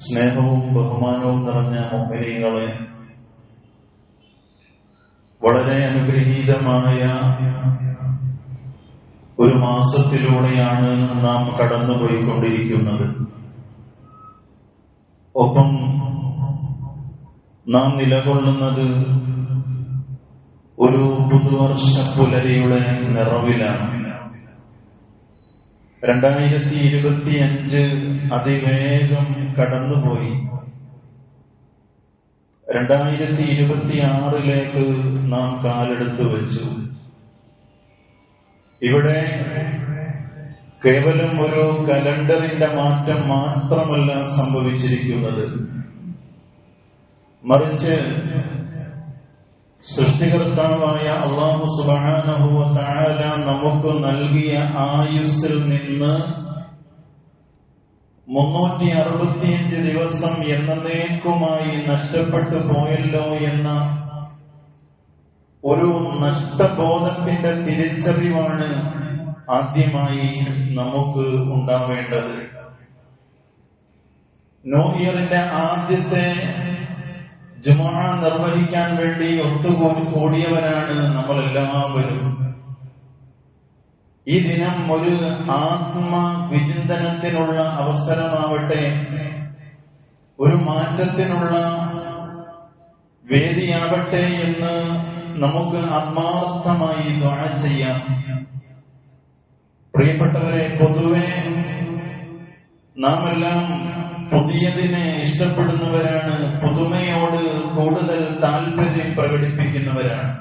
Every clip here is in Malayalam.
സ്നേഹവും ബഹുമാനവും നിറഞ്ഞ മുമ്പിനികളെ വളരെ അനുഗ്രഹീതമായ ഒരു മാസത്തിലൂടെയാണ് നാം കടന്നുപോയിക്കൊണ്ടിരിക്കുന്നത്. ഒപ്പം നാം നിലകൊള്ളുന്നത് ഒരു പുതുവർഷ പുലരിയുടെ നിറവിലാണ്. രണ്ടായിരത്തി ഇരുപത്തി അഞ്ച് അതിവേഗം കടന്നുപോയി. രണ്ടായിരത്തി ഇരുപത്തി ആറിലേക്ക് നാം കാലെടുത്തു വെച്ചു. ഇവിടെ കേവലം ഒരു കലണ്ടറിന്റെ മാറ്റം മാത്രമല്ല സംഭവിച്ചിരിക്കുന്നത്. മറിച്ച് സൃഷ്ടികർത്താവായ അള്ളാഹു സുബാനഹുവ നമുക്ക് നൽകിയ ആയുസ്സിൽ നിന്ന് മുന്നൂറ്റി അറുപത്തിയഞ്ച് ദിവസം എന്നേക്കുമായി നഷ്ടപ്പെട്ടു പോയല്ലോ എന്ന ഒരു നഷ്ടബോധത്തിന്റെ തിരിച്ചറിവാണ് ആദ്യമായി നമുക്ക് ഉണ്ടാവേണ്ടത്. ന്യൂ ഇയറിന്റെ ആദ്യത്തെ ജുമാ നിർവഹിക്കാൻ വേണ്ടി ഒത്തുകൂടി കൂടിയവരാണ് നമ്മളെല്ലാവരും. ഈ ദിനം ഒരു ആത്മവിചിന്തനത്തിനുള്ള അവസരമാവട്ടെ ഒരു മാറ്റത്തിനുള്ള വേദിയാവട്ടെ എന്ന് നമുക്ക് ആത്മാർത്ഥമായി ദ്വാര ചെയ്യാം. പ്രിയപ്പെട്ടവരെ പൊതുവെ നാം എല്ലാം പുതിയതിനെ ഇഷ്ടപ്പെടുന്നവരാണ്. പുതുമയോട് കൂടുതൽ താല്പര്യം പ്രകടിപ്പിക്കുന്നവരാണ്.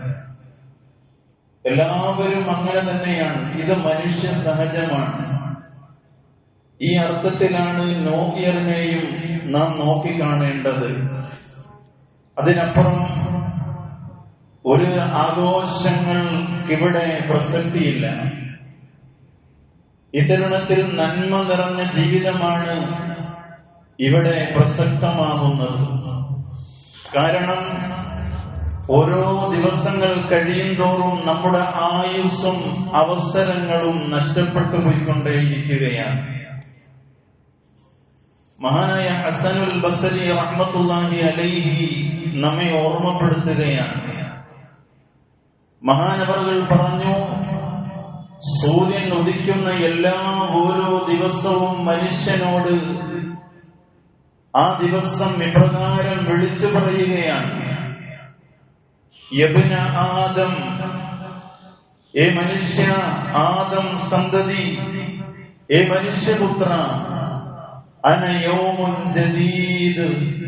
എല്ലാവരും അങ്ങനെ തന്നെയാണ്. ഇത് മനുഷ്യ സഹജമാണ്. ഈ അർത്ഥത്തിലാണ് നോക്കിയറിനെയും നാം നോക്കിക്കാണേണ്ടത്. അതിനപ്പുറം ഒരു ആഘോഷങ്ങൾക്കിവിടെ പ്രസക്തിയില്ല. ഇത്തരുണത്തിൽ നന്മ നിറഞ്ഞ ജീവിതമാണ് ഇവിടെ പ്രസക്തമാകുന്നത്. കാരണം ഓരോ ദിവസങ്ങൾ കഴിയും തോറും നമ്മുടെ ആയുസ്സും അവസരങ്ങളും നഷ്ടപ്പെട്ടു പോയിക്കൊണ്ടേയിരിക്കുകയാണ്. മഹാനായ ഹസനുൽ ബസരി റഹ്മത്തുല്ലാഹി അലൈഹി നമ്മെ ഓർമ്മപ്പെടുത്തുകയാണ്. മഹാനവറുകൾ പറഞ്ഞു സൂര്യൻ ഉദിക്കുന്ന എല്ലാ ഓരോ ദിവസവും മനുഷ്യനോട് ആ ദിവസം ഇപ്രകാരം വിളിച്ചു പറയുകയാണ്. യബിന ആദം. ഏ മനുഷ്യ ആദം സന്തതി. ഏ മനുഷ്യപുത്ര അനയോമുൻ ജദീദ്.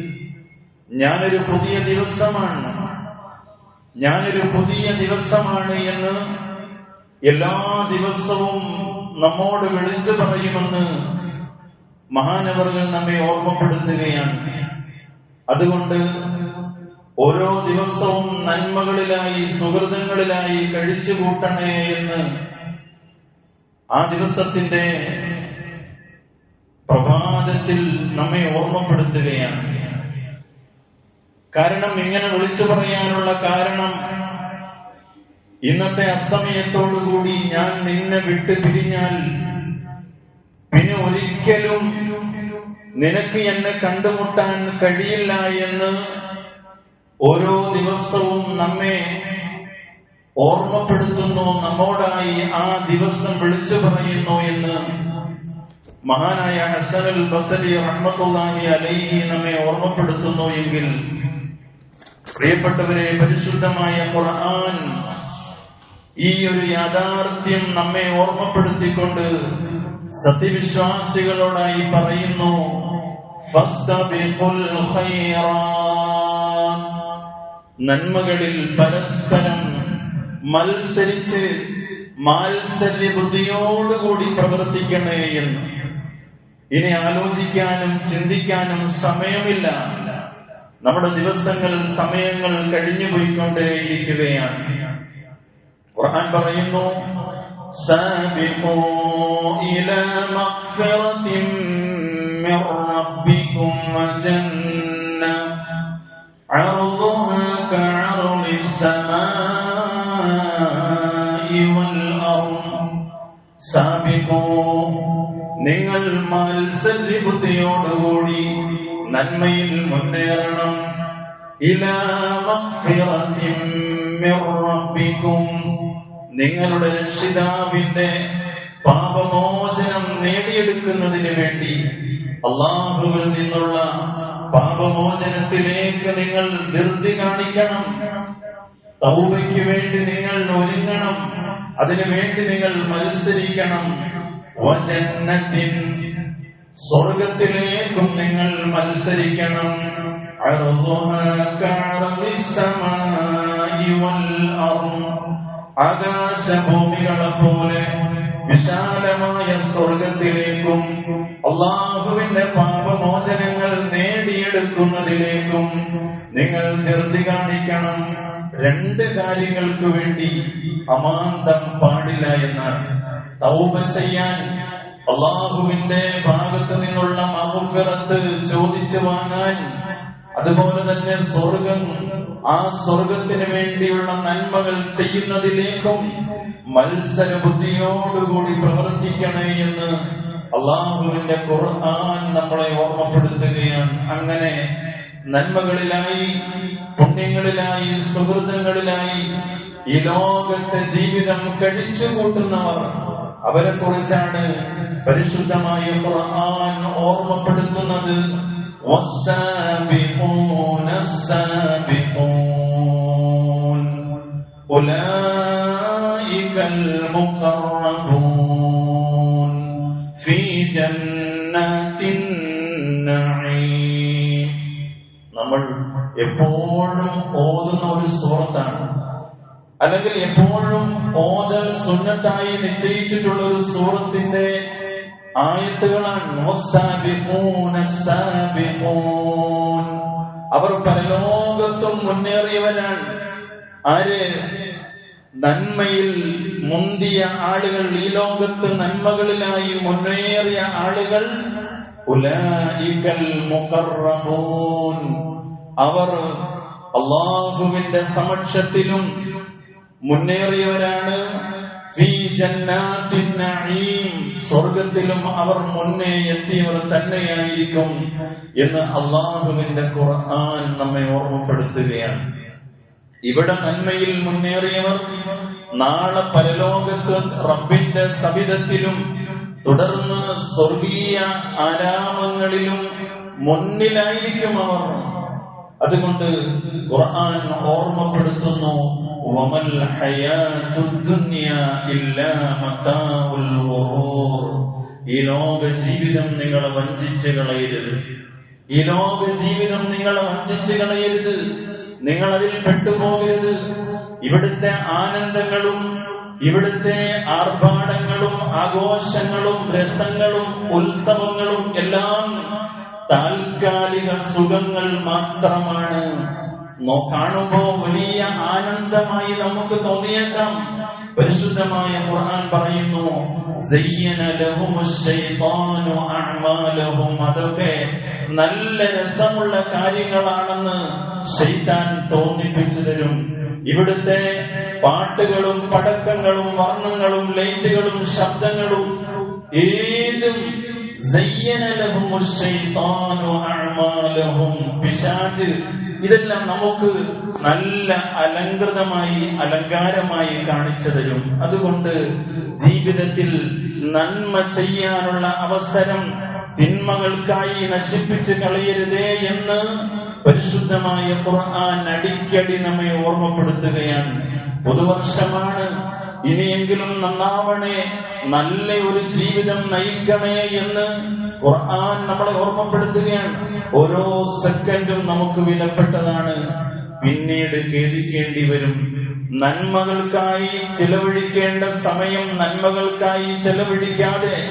ഞാനൊരു പുതിയ ദിവസമാണ്. ഞാനൊരു പുതിയ ദിവസമാണ് എന്ന് എല്ലാ ദിവസവും നമ്മോട് വിളിച്ചു പറയുമെന്ന് മഹാനവറുകൾ നമ്മെ ഓർമ്മപ്പെടുത്തുകയാണ്. അതുകൊണ്ട് ഓരോ ദിവസവും നന്മകളിലായി സുഹൃതങ്ങളിലായി കഴിച്ചു കൂട്ടണേ എന്ന് ആ ദിവസത്തിന്റെ പ്രഭാതത്തിൽ നമ്മെ ഓർമ്മപ്പെടുത്തുകയാണ്. കാരണം ഇങ്ങനെ വിളിച്ചു പറയാനുള്ള കാരണം ഇന്നത്തെ അസ്തമയത്തോടുകൂടി ഞാൻ നിന്നെ വിട്ടു പിരിഞ്ഞാൽ പിന്നെ ഒരിക്കലും നിനക്ക് എന്നെ കണ്ടുമുട്ടാൻ കഴിയില്ല എന്ന് ഓരോ ദിവസവും നമ്മെ ഓർമ്മപ്പെടുത്തുന്നു നമ്മോടായി ആ ദിവസം വിളിച്ചു പറയുന്നു എന്ന് മഹാനായ ഹസനുൽ ബസലി റഹ്മത്തുള്ളാഹി അലൈഹി നമ്മെ ഓർമ്മപ്പെടുത്തുന്നു എങ്കിൽ പ്രിയപ്പെട്ടവരെ പരിശുദ്ധമായ ഖുർആൻ ഈ ഒരു യാഥാർത്ഥ്യം നമ്മെ ഓർമ്മപ്പെടുത്തിക്കൊണ്ട് സത്യവിശ്വാസികളോടായി പറയുന്നു നന്മകളിൽ പരസ്പരം മത്സരിച്ച് മാത്സര്യ ബുദ്ധിയോടുകൂടി പ്രവർത്തിക്കണേ എന്ന്. ഇനി ആലോചിക്കാനും ചിന്തിക്കാനും സമയമില്ല. നമ്മുടെ ദിവസങ്ങൾ സമയങ്ങൾ കഴിഞ്ഞു പോയിക്കൊണ്ടേയിരിക്കുകയാണ് ഖുർആൻ പറയുന്നു سابقوا إلى مغفرة من ربكم وجنة عرضها كعرض السماء والأرض സാബിക്കൂ നിങ്ങൾ മത്സര്യബുദ്ധിയോടുകൂടി നന്മയിൽ മുന്നേറണം ഇലാ മഗ്ഫിറത്തിൻ മിർ റബ്ബിക്കും നിങ്ങളുടെ രക്ഷിതാവിന്റെ പാപമോചനം നേടിയെടുക്കുന്നതിന് വേണ്ടി അള്ളാഹുവിൽ നിന്നുള്ള പാപമോചനത്തിലേക്ക് നിങ്ങൾ ധൃതി കാണിക്കണം. തൗബയ്ക്ക് വേണ്ടി നിങ്ങൾ ഒരുങ്ങണം. അതിനു വേണ്ടി നിങ്ങൾ മത്സരിക്കണം. വജന്നത്തിൻ സ്വർഗത്തിലേക്കും നിങ്ങൾ മത്സരിക്കണം. കഅർദിസ്സമാഇ വൽ ആകാശഭൂമികളെ പോലെ വിശാലമായ സ്വർഗത്തിലേക്കും അള്ളാഹുവിന്റെ പാപമോചനങ്ങൾ നേടിയെടുക്കുന്നതിലേക്കും നിങ്ങൾ ധൃതി കാണിക്കണം. രണ്ട് കാര്യങ്ങൾക്ക് വേണ്ടി അമാന്തം പാടില്ല എന്ന് തൗപ ചെയ്യാൻ അള്ളാഹുവിന്റെ ഭാഗത്ത് നിന്നുള്ള മഹുഫിറത്ത് ചോദിച്ചു വാങ്ങാൻ അതുപോലെ തന്നെ സ്വർഗം ആ സ്വർഗത്തിന് വേണ്ടിയുള്ള നന്മകൾ ചെയ്യുന്നതിലേക്കും മത്സര ബുദ്ധിയോടുകൂടി പ്രവർത്തിക്കണേ എന്ന് അള്ളാഹുവിന്റെ ഖുർആൻ നമ്മളെ ഓർമ്മപ്പെടുത്തുകയാണ്. അങ്ങനെ നന്മകളിലായി പുണ്യങ്ങളിലായി സുഹൃത്തുക്കളിലായി ഈ ലോകത്തെ ജീവിതം കഴിച്ചു കൂട്ടുന്നവർ അവരെ കുറിച്ചാണ് പരിശുദ്ധമായ ഖുർആൻ ഓർമ്മപ്പെടുത്തുന്നത്. والسابقون السابقون أولئك المقربون في جنات النعيم നമ്മൾ എപ്പോഴും ഓതുന്ന ഒരു സുഹൃത്താണ് അല്ലെങ്കിൽ എപ്പോഴും ഓതൽ സുന്നത്തായി നിശ്ചയിച്ചിട്ടുള്ള ഒരു സൂറത്തിന്റെ ആയത്തുകളാണ്. അവർ പരലോകത്തും മുന്നേറിയവരാണ്. ആര്? നന്മയിൽ മുന്തിയ ആളുകൾ ഈ ലോകത്ത് നന്മകളിലായി മുന്നേറിയ ആളുകൾ. അവർ അള്ളാഹുവിന്റെ സമക്ഷത്തിലും മുന്നേറിയവരാണ്. സ്വർഗത്തിലും അവർ മുന്നേ എത്തിയവർ തന്നെയായിരിക്കും എന്ന് അള്ളാഹുവിന്റെ ഖുർആൻ നമ്മെ ഓർമ്മപ്പെടുത്തുകയാണ്. ഇവിടെ നന്മയിൽ മുന്നേറിയവർ നാളെ പരലോകത്ത് റബ്ബിന്റെ സവിധത്തിലും തുടർന്ന് സ്വർഗീയ ആരാമങ്ങളിലും മുന്നിലായിരിക്കും അവർ. അതുകൊണ്ട് ഖുർആൻ ഓർമ്മപ്പെടുത്തുന്നു. വമൽ الحياة الدنيا ഇല്ലാ متاع الغرور. ഈ ലോക ജീവിതം നിങ്ങളെ വഞ്ചിച്ച് കളയരുത്. ഈ ലോക ജീവിതം നിങ്ങളെ വഞ്ചിച്ച് കളയരുത്. നിങ്ങൾ അതിൽ പെട്ടുപോകരുത്. ഇവിടുത്തെ ആനന്ദങ്ങളും ഇവിടുത്തെ ആർഭാടങ്ങളും ആഘോഷങ്ങളും രസങ്ങളും ഉത്സവങ്ങളും എല്ലാം താൽക്കാലിക സുഖങ്ങൾ മാത്രമാണ്. കാണുമ്പോ വലിയ ആനന്ദമായി നമുക്ക് തോന്നിയേക്കാം. പരിശുദ്ധമായ ഖുർആൻ പറയുന്നു. അതൊക്കെ നല്ല രസമുള്ള കാര്യങ്ങളാണെന്ന് ശൈത്താൻ തോന്നിപ്പിച്ചു തരും. ഇവിടുത്തെ പാട്ടുകളും പടക്കങ്ങളും വർണങ്ങളും ലൈറ്റുകളും ശബ്ദങ്ങളും ഏതും സയ്യന ഇതെല്ലാം നമുക്ക് നല്ല അലങ്കൃതമായി അലങ്കാരമായി കാണിച്ചു തരും അതുകൊണ്ട് ജീവിതത്തിൽ നന്മ ചെയ്യാനുള്ള അവസരം തിന്മകൾക്കായി നശിപ്പിച്ച് കളയരുതേ എന്ന് പരിശുദ്ധമായ ഖുർആൻ അടിക്കടി നമ്മെ ഓർമ്മപ്പെടുത്തുകയാണ്. പുതുവർഷമാണ്. ഇനിയെങ്കിലും നന്നാവണേ. നല്ല ഒരു ജീവിതം നയിക്കണേ എന്ന് ഖുർആൻ നമ്മളെ ഓർമ്മപ്പെടുത്തുകയാണ്. ഓരോ സെക്കൻഡും നമുക്ക് വിലപ്പെട്ടതാണ്. പിന്നീട് ഖേദിക്കേണ്ടി വരും. നന്മകൾക്കായി ചിലവഴിക്കേണ്ട സമയം നന്മകൾക്കായി ചെലവഴിക്കാതെ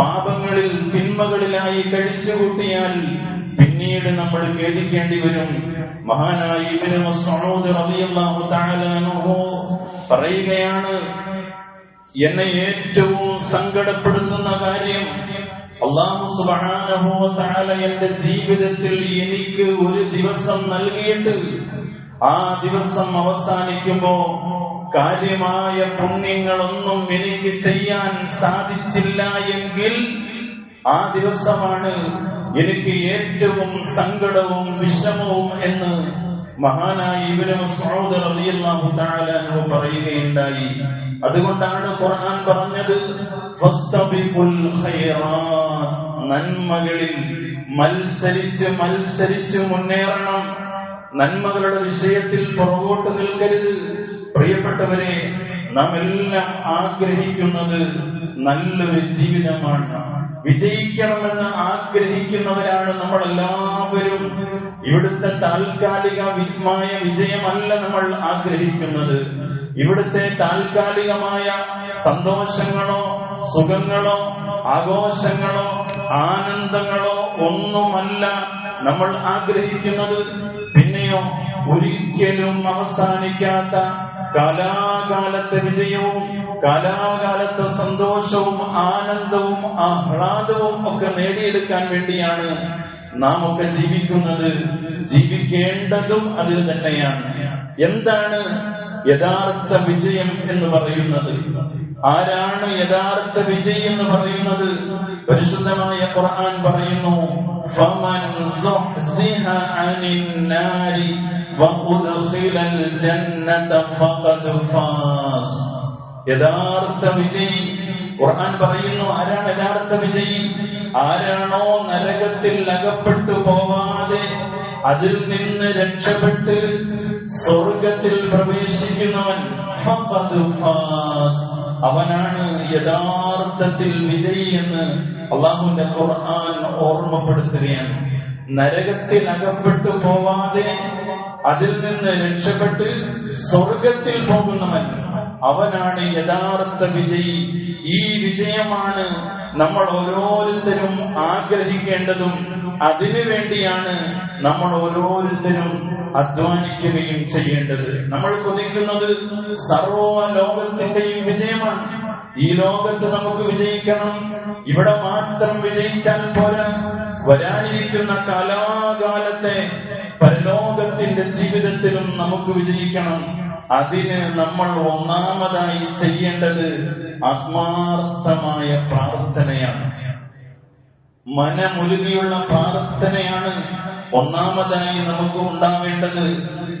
പാപങ്ങളിൽ തിന്മകളിലായി കഴിച്ചുകൂട്ടിയാൽ പിന്നീട് നമ്മൾ ഖേദിക്കേണ്ടി വരും. മഹാനായി പറയുകയാണ് എന്നെ ഏറ്റവും സങ്കടപ്പെടുത്തുന്ന കാര്യം അള്ളാഹു സുബ്ഹാനഹു വ തആല എന്റെ ജീവിതത്തിൽ എനിക്ക് ഒരു ദിവസം നൽകിയിട്ട് ആ ദിവസം അവസാനിക്കുമ്പോ കാര്യമായ പുണ്യങ്ങളൊന്നും എനിക്ക് ചെയ്യാൻ സാധിച്ചില്ല എങ്കിൽ ആ ദിവസമാണ് എനിക്ക് ഏറ്റവും സങ്കടവും വിഷമവും എന്ന് മഹാനായി ഇവരും പറയുകയുണ്ടായി. അതുകൊണ്ടാണ് ഖുർആൻ പറഞ്ഞത് നന്മകളിൽ മത്സരിച്ച് മത്സരിച്ച് മുന്നേറണം. നന്മകളുടെ വിഷയത്തിൽ പുറകോട്ട് നിൽക്കരുത്. പ്രിയപ്പെട്ടവരെ നാം എല്ലാം ആഗ്രഹിക്കുന്നത് നല്ലൊരു ജീവിതമാണ്. വിജയിക്കണമെന്ന് ആഗ്രഹിക്കുന്നവരാണ് നമ്മൾ എല്ലാവരും ഇവിടുത്തെ താൽക്കാലിക വിജയമല്ല നമ്മൾ ആഗ്രഹിക്കുന്നത്. ഇവിടുത്തെ താൽക്കാലികമായ സന്തോഷങ്ങളോ സുഖങ്ങളോ ആഘോഷങ്ങളോ ആനന്ദങ്ങളോ ഒന്നുമല്ല നമ്മൾ ആഗ്രഹിക്കുന്നത്. പിന്നെയോ ഒരിക്കലും അവസാനിക്കാത്ത കലാകാലത്തെ വിജയവും കാലാകാലത്തെ സന്തോഷവും ആനന്ദവും ആഹ്ലാദവും ഒക്കെ നേടിയെടുക്കാൻ വേണ്ടിയാണ് നാം ഒക്കെ ജീവിക്കുന്നത്. ജീവിക്കേണ്ടതും അതിൽ തന്നെയാണ്. എന്താണ് യഥാർത്ഥ വിജയം എന്ന് പറയുന്നത് ആരാണ് യഥാർത്ഥ വിജയി എന്ന് പറയുന്നത് പരിശുദ്ധമായ ഖുർആൻ പറയുന്നു فمن زحزح عن النار وأدخل الجنة فقد فاز യഥാർത്ഥ വിജയി ഖുർആൻ പറയുന്നു ആരാണ് യഥാർത്ഥ വിജയി ആരാണോ നരകത്തിൽ അകപ്പെട്ടു പോവാതെ അതിൽ നിന്ന് രക്ഷപ്പെട്ട് സ്വർഗത്തിൽ പ്രവേശിക്കുന്നവൻ അവനാണ് യഥാർത്ഥത്തിൽ വിജയി എന്ന് അള്ളാഹുവിന്റെ ഖുർആൻ ഓർമ്മപ്പെടുത്തുകയാണ്. നരകത്തിൽ അകപ്പെട്ടു പോവാതെ അതിൽ നിന്ന് രക്ഷപ്പെട്ട് സ്വർഗത്തിൽ പോകുന്നവൻ അവനാണ് യഥാർത്ഥ വിജയി. ഈ വിജയമാണ് നമ്മൾ ഓരോരുത്തരും ആഗ്രഹിക്കേണ്ടതും. അതിനു വേണ്ടിയാണ് നമ്മൾ ഓരോരുത്തരും അധ്വാനിക്കുകയും ചെയ്യേണ്ടത്. നമ്മൾ കൊതിക്കുന്നത് സർവ ലോകത്തിന്റെയും വിജയമാണ്. ഈ ലോകത്ത് നമുക്ക് വിജയിക്കണം. ഇവിടെ മാത്രം വിജയിച്ചാൽ പോരാ. വരാനിരിക്കുന്ന കാലാകാലത്തെ പരലോകത്തിന്റെ ജീവിതത്തിലും നമുക്ക് വിജയിക്കണം. അതിന് നമ്മൾ ഒന്നാമതായി ചെയ്യേണ്ടത് ആത്മാർത്ഥമായ പ്രാർത്ഥനയാണ്. മനമുരുകിയുള്ള പ്രാർത്ഥനയാണ്. ഒന്നാമതായി നമുക്ക് ഉണ്ടാവേണ്ടത്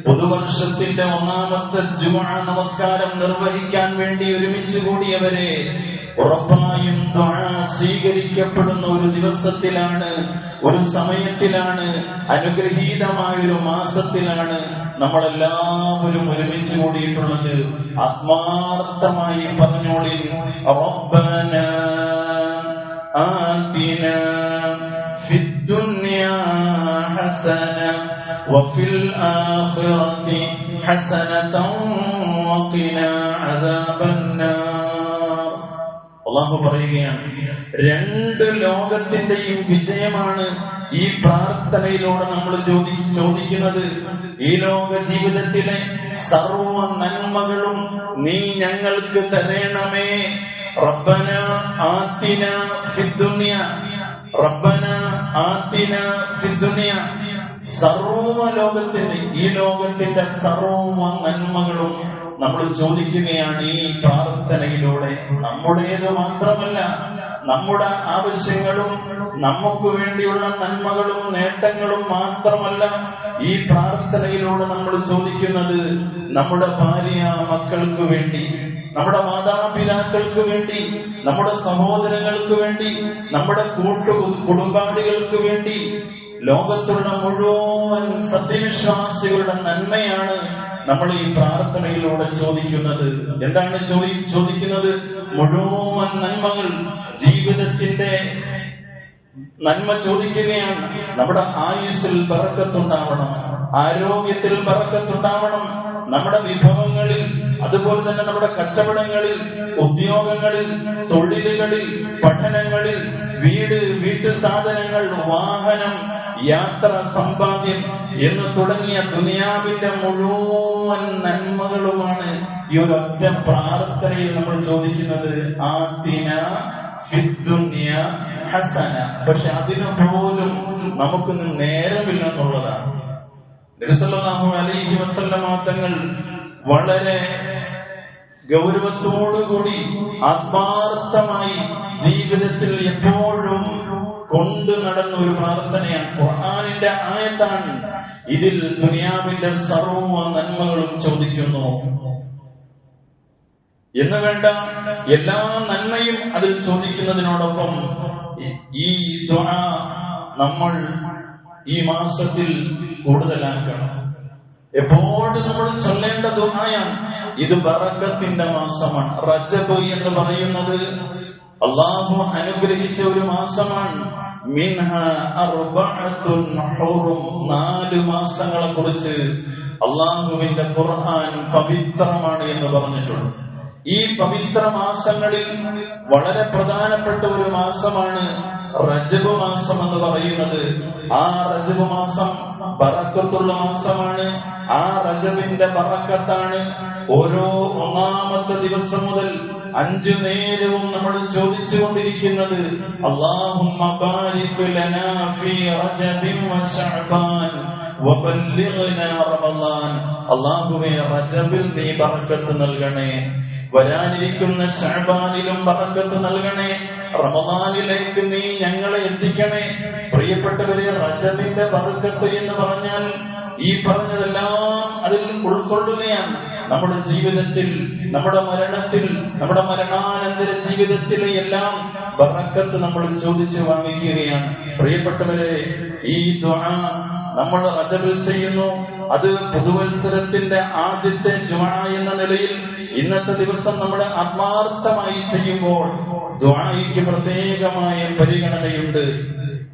പുതുവർഷത്തിന്റെ ഒന്നാമത്തെ ജുമാ നമസ്കാരം നിർവഹിക്കാൻ വേണ്ടി ഒരുമിച്ച് കൂടിയവരെ ഉറപ്പായും സ്വീകരിക്കപ്പെടുന്ന ഒരു ദിവസത്തിലാണ് ഒരു സമയത്തിലാണ് അനുഗ്രഹീതമായ ഒരു മാസത്തിലാണ് നമ്മളെല്ലാവരും ഒരുമിച്ച് കൂടിയിട്ടുള്ളത്. ആത്മാർത്ഥമായി പറഞ്ഞോളി ഒപ്പന ആ ഫിദ്ദുൻ حسنة وفي الآخرة حسنة وقنا عذاب النار അള്ളാഹു പറയുകയാണ് രണ്ട് ലോകത്തിന്റെയും വിജയമാണ് ഈ പ്രാർത്ഥനയിലൂടെ നമ്മൾ ചോദി ചോദിക്കുന്നത് ഈ ലോക ജീവിതത്തിലെ സർവ നന്മകളും നീ ഞങ്ങൾക്ക് തരണമേ റബ്ബന ആത്തിന ഫിദ്ദുനിയ റബ്ബന ആത്തിന ദുനിയ സർവ ലോകത്തിന്റെ ഈ ലോകത്തിന്റെ സർവ നന്മകളും നമ്മൾ ചോദിക്കുകയാണ് ഈ പ്രാർത്ഥനയിലൂടെ. നമ്മുടേത് മാത്രമല്ല നമ്മുടെ ആവശ്യങ്ങളും നമുക്ക് വേണ്ടിയുള്ള നന്മകളും നേട്ടങ്ങളും മാത്രമല്ല ഈ പ്രാർത്ഥനയിലൂടെ നമ്മൾ ചോദിക്കുന്നത് നമ്മുടെ ഭാര്യ മക്കൾക്ക് വേണ്ടി. നമ്മുടെ മാതാപിതാക്കൾക്ക് വേണ്ടി നമ്മുടെ സഹോദരങ്ങൾക്ക് വേണ്ടി നമ്മുടെ കൂട്ടു കുടുംബാദികൾക്ക് വേണ്ടി ലോകത്തുള്ള മുഴുവൻ സത്യവിശ്വാസികളുടെ നന്മയാണ് നമ്മൾ ഈ പ്രാർത്ഥനയിലൂടെ ചോദിക്കുന്നത്. എന്താണ് ചോദി ചോദിക്കുന്നത്? മുഴുവൻ നന്മകൾ ജീവിതത്തിന്റെ നന്മ ചോദിക്കുകയാണ്. നമ്മുടെ ആയുസ്സിൽ പറക്കത്തുണ്ടാവണം ആരോഗ്യത്തിൽ പറക്കത്തുണ്ടാവണം നമ്മുടെ വിഭവങ്ങളിൽ അതുപോലെ തന്നെ നമ്മുടെ കച്ചവടങ്ങളിൽ ഉദ്യോഗങ്ങളിൽ തൊഴിലുകളിൽ പഠനങ്ങളിൽ വീട് വീട്ടു സാധനങ്ങൾ വാഹനം യാത്ര സമ്പാദ്യം എന്ന് തുടങ്ങിയ ദുനിയാവിന്റെ മുഴുവൻ നന്മകളുമാണ് ഈ ഒരു ഒറ്റ പ്രാർത്ഥനയിൽ നമ്മൾ ചോദിക്കുന്നത് ഫിദ്ദുനിയ ഹസന. പക്ഷെ അതിനു പോലും നമുക്കൊന്ന് നേരമില്ലെന്നുള്ളതാണ്. അലൈഹി വസല്ലമ തങ്ങൾ വളരെ ഗൗരവത്തോടുകൂടി ആത്മാർത്ഥമായി ജീവിതത്തിൽ എപ്പോഴും കൊണ്ടു നടന്ന ഒരു പ്രാർത്ഥനയാണ്. ഖുർആാനിന്റെ ആയത്താണ്. ഇതിൽ ദുനിയാവിന്റെ സർവ നന്മകളും ചോദിക്കുന്നു. എന്ന് വേണ്ട എല്ലാ നന്മയും അതിൽ ചോദിക്കുന്നതിനോടൊപ്പം ഈ- ദ്വാ നമ്മൾ ഈ മാസത്തിൽ കൂടുതലാക്കണം. എപ്പോഴും നമ്മൾ ചൊല്ലേണ്ട ദുഹായാണ് ഇത് ബറക്കത്തിന്റെ മാസമാണ്. റജബ് എന്ന് പറയുന്നത് അള്ളാഹു അനുഗ്രഹിച്ച ഒരു മാസമാണ്. മിൻഹ നാല് മാസങ്ങളെ കുറിച്ച് അള്ളാഹുവിന്റെ ഖുർആൻ പവിത്രമാണ് എന്ന് പറഞ്ഞിട്ടുണ്ട്. ഈ പവിത്ര മാസങ്ങളിൽ വളരെ പ്രധാനപ്പെട്ട ഒരു മാസമാണ് റജബ് മാസം എന്ന് പറയുന്നത് ആ റജബ് മാസം പറക്കത്തുള്ള മാസമാണ്. ആ റജബിന്റെ പറക്കത്താണ് ഓരോ ഒന്നാമത്തെ ദിവസം മുതൽ അഞ്ചു നേരവും നമ്മൾ ചോദിച്ചു കൊണ്ടിരിക്കുന്നത് അള്ളാഹുവേ റജബിൽ നൽകണേ. വരാനിരിക്കുന്ന ഷഹബാനിലും പറക്കത്ത് നൽകണേ. റമദാനിലേക്ക് നീ ഞങ്ങളെ എത്തിക്കണേ. പ്രിയപ്പെട്ടവരെ റജബിന്റെ പതുക്കത്ത് എന്ന് പറഞ്ഞാൽ ഈ പറഞ്ഞതെല്ലാം അതിൽ ഉൾക്കൊള്ളുകയാണ്. നമ്മുടെ ജീവിതത്തിൽ നമ്മുടെ മരണത്തിൽ നമ്മുടെ മരണാനന്തര ജീവിതത്തിലെ എല്ലാം ബറക്കത്ത് നമ്മൾ ചോദിച്ചു വാങ്ങിക്കുകയാണ്. പ്രിയപ്പെട്ടവരെ ഈ ദ്വാ നമ്മൾ റജബിൽ ചെയ്യുന്നു. അത് പുതുവത്സരത്തിന്റെ ആദ്യത്തെ ജ്വാ എന്ന നിലയിൽ ഇന്നത്തെ ദിവസം നമ്മൾ ആത്മാർത്ഥമായി ചെയ്യുമ്പോൾ ദ്വായിക്ക് പ്രത്യേകമായ പരിഗണനയുണ്ട്.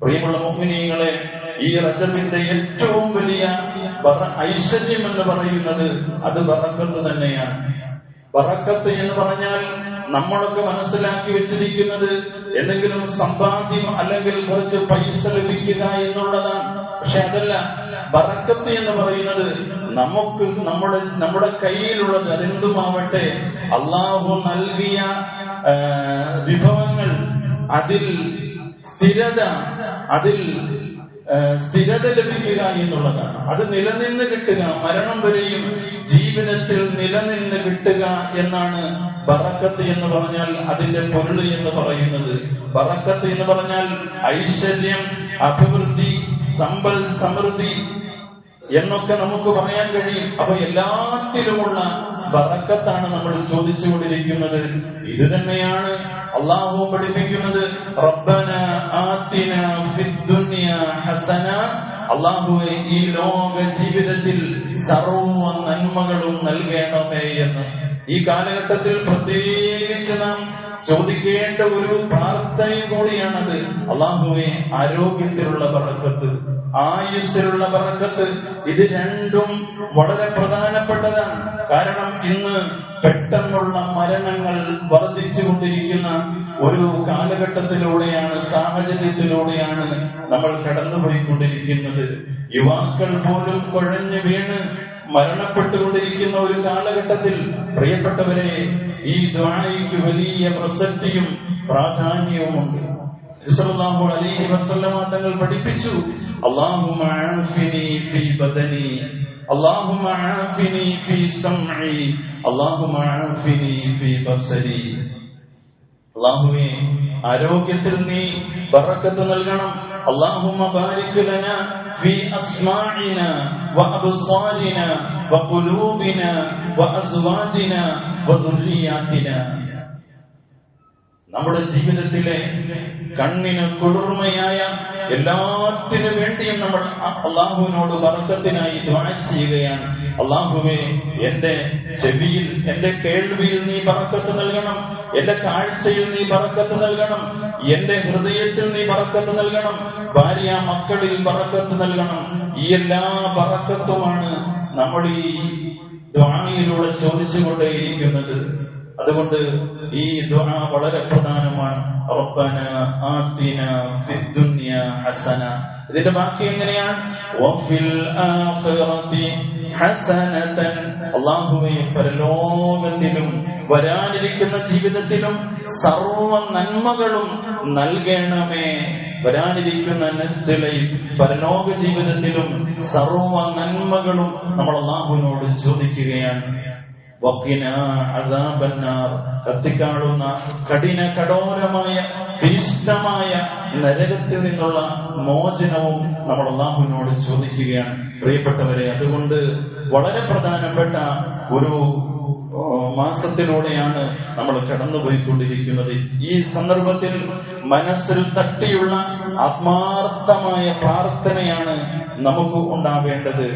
പ്രിയമുള്ള മോഹിനിയങ്ങളെ ഈ റജബിന്റെ ഏറ്റവും വലിയ ഐശ്വര്യം എന്ന് പറയുന്നത് അത് ബറക്കത്ത് തന്നെയാണ്. ബറക്കത്ത് എന്ന് പറഞ്ഞാൽ നമ്മളൊക്കെ മനസ്സിലാക്കി വെച്ചിരിക്കുന്നത് എന്തെങ്കിലും സമ്പാദ്യം അല്ലെങ്കിൽ കുറച്ച് പൈസ ലഭിക്കുക എന്നുള്ളതാണ്. പക്ഷെ അതല്ല ബറക്കത്ത് എന്ന് പറയുന്നത് നമുക്ക് നമ്മുടെ നമ്മുടെ കയ്യിലുള്ളത് അതെന്തുമാവട്ടെ അള്ളാഹു നൽകിയ വിഭവങ്ങൾ. അതിൽ സ്ഥിരത അതിൽ സ്ഥിരത ലഭിക്കുക എന്നുള്ളതാണ്. അത് നിലനിന്ന് കിട്ടുക മരണം വരെയും ജീവിതത്തിൽ നിലനിന്ന് കിട്ടുക എന്നാണ് ബറക്കത്ത് എന്ന് പറഞ്ഞാൽ അതിന്റെ പൊരുൾ എന്ന് പറയുന്നത്. ബറക്കത്ത് എന്ന് പറഞ്ഞാൽ ഐശ്വര്യം അഭിവൃദ്ധി സമ്പൽ സമൃദ്ധി എന്നൊക്കെ നമുക്ക് പറയാൻ കഴിയും. അപ്പൊ എല്ലാത്തിലുമുള്ള ബറക്കത്താണ് നമ്മൾ ചോദിച്ചുകൊണ്ടിരിക്കുന്നത്. ഇത് തന്നെയാണ് അള്ളാഹു പഠിപ്പിക്കുന്നത്. റബ്ബന ആത്തിന ഫിദ്ദുനിയ ഹസന. അള്ളാഹുവെ ഈ ലോക ജീവിതത്തിൽ സർവ നന്മകളും നൽകണമേ എന്ന്. ഈ കാലഘട്ടത്തിൽ പ്രത്യേകിച്ച് നാം ചോദിക്കേണ്ട ഒരു പ്രാർത്ഥന കൂടിയാണത്. അള്ളാഹുവെ ആരോഗ്യത്തിലുള്ള പറക്കത്ത് ആയുസ്സിലുള്ള പറക്കത്ത് ഇത് രണ്ടും വളരെ പ്രധാനപ്പെട്ടതാണ്. കാരണം ഇന്ന് പെട്ടെന്നുള്ള മരണങ്ങൾ വർദ്ധിച്ചുകൊണ്ടിരിക്കുന്ന ഒരു കാലഘട്ടത്തിലൂടെയാണ് സാഹചര്യത്തിലൂടെയാണ് നമ്മൾ കടന്നുപോയിക്കൊണ്ടിരിക്കുന്നത്. യുവാക്കൾ പോലും കുഴഞ്ഞു വീണ് മരണപ്പെട്ടുകൊണ്ടിരിക്കുന്ന ഒരു കാലഘട്ടത്തിൽ പ്രിയപ്പെട്ടവരെ ഈ ദ്വാഴയ്ക്ക് വലിയ പ്രസക്തിയും പ്രാധാന്യവുമുണ്ട്. അലൈഹി വസല്ലമ തങ്ങൾ പഠിപ്പിച്ചു അല്ലാഹുമ്മ ആഫിനി ഫീ ബദനി അല്ലാഹുമ്മ ആഫിനി ഫീ സംഇ അല്ലാഹുമ്മ ആഫിനി ഫീ ബസരി അല്ലാഹുവേ ആരോഗ്യത്തിൽ നീ ബറക്കത്ത് നൽകണം اللهم بارك لنا في أسماعنا وأبصارنا وقلوبنا وأزواجنا وذرياتنا നമ്മുടെ ജീവിതത്തിലെ കണ്ണിന് കുളിർമയായ എല്ലാത്തിനു വേണ്ടിയും നമ്മൾ അള്ളാഹുവിനോട് വർക്കത്തിനായി ദ്വാ ചെയ്യുകയാണ്. അള്ളാഹുവെ എന്റെ ചെവിയിൽ എന്റെ കേൾവിയിൽ നീ പറക്കത്ത് നൽകണം. എന്റെ കാഴ്ചയിൽ നീ പറക്കത്ത് നൽകണം. എന്റെ ഹൃദയത്തിൽ നീ പറക്കത്ത് നൽകണം. ഭാര്യ മക്കളിൽ പറക്കത്ത് നൽകണം. ഈ എല്ലാ പറക്കത്തുമാണ് നമ്മൾ ഈ ദ്വാണിയിലൂടെ ചോദിച്ചുകൊണ്ടേയിരിക്കുന്നത്. അതുകൊണ്ട് ഈ ദുആ വളരെ പ്രധാനമാണ്. റബ്ബന ആതിന ഫിദ്ദുനിയ ഹസന. ഇതിന്റെ ബാക്കി എങ്ങനെയാണ്? വഫിൽ ആഖിറതി ഹസനതൻ. അല്ലാഹുവേ പരലോകത്തിലും വരാനിരിക്കുന്ന ജീവിതത്തിലും സർവ നന്മകളും നൽകണമേ. വരാനിരിക്കുന്ന നെസ്റ്റിലയിൽ പരലോക ജീവിതത്തിലും സർവ നന്മകളും നമ്മൾ അള്ളാഹുവിനോട് ചോദിക്കുകയാണ്. കത്തിക്കാളുന്ന കഠിന കഠോരമായ ഭീഷ്ടമായ നരകത്തിൽ നിന്നുള്ള മോചനവും നമ്മൾ അള്ളാഹുവിനോട് ചോദിക്കുകയാണ്. പ്രിയപ്പെട്ടവരെ അതുകൊണ്ട് വളരെ പ്രധാനപ്പെട്ട ഒരു മാസത്തിലൂടെയാണ് നമ്മൾ കടന്നുപോയിക്കൊണ്ടിരിക്കുന്നത്. ഈ സന്ദർഭത്തിൽ മനസ്സിൽ തട്ടിയുള്ള ആത്മാർത്ഥമായ പ്രാർത്ഥനയാണ് നമുക്ക് ഉണ്ടാവേണ്ടത്.